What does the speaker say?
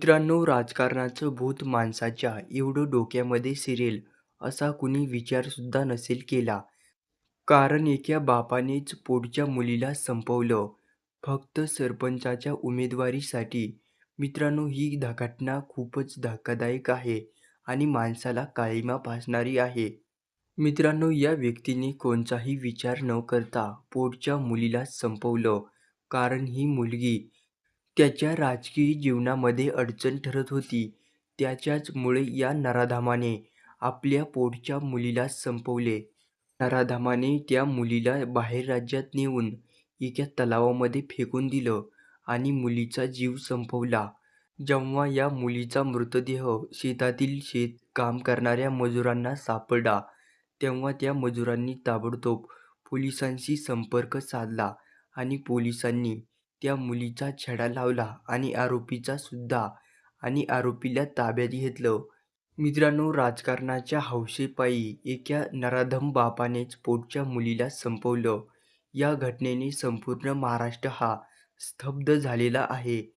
मित्रांनो राजकारणाचं भूत माणसाच्या एवढं डोक्यामध्ये शिरेल असा कुणी विचारसुद्धा नसेल केला. कारण एका बापानेच पोटच्या मुलीला संपवलं फक्त सरपंचाच्या उमेदवारीसाठी. मित्रांनो ही घटना खूपच धक्कादायक आहे आणि माणसाला काळीमा फासणारी आहे. मित्रांनो या व्यक्तीने कोणताही विचार न करता पोटच्या मुलीला संपवलं कारण ही मुलगी त्याच्या राजकीय जीवनामध्ये अडचण ठरत होती. त्याच्याचमुळे या नराधमाने आपल्या पोटच्या मुलीला संपवले. नराधमाने त्या मुलीला बाहेर राज्यात नेऊन एका तलावामध्ये फेकून दिलं आणि मुलीचा जीव संपवला. जेव्हा या मुलीचा मृतदेह शेतातील शेतकाम करणाऱ्या मजुरांना सापडला तेव्हा त्या मजुरांनी ताबडतोब पोलिसांशी संपर्क साधला आणि पोलिसांनी त्या मुलीचा छडा लावला आणि आरोपीचा सुद्धा आणि आरोपीला ताब्यात घेतलं. मित्रांनो राजकारणाच्या हौशेपायी एका नराधम बापानेच पोटच्या मुलीला संपवलं. या घटनेने संपूर्ण महाराष्ट्र हा स्तब्ध झालेला आहे.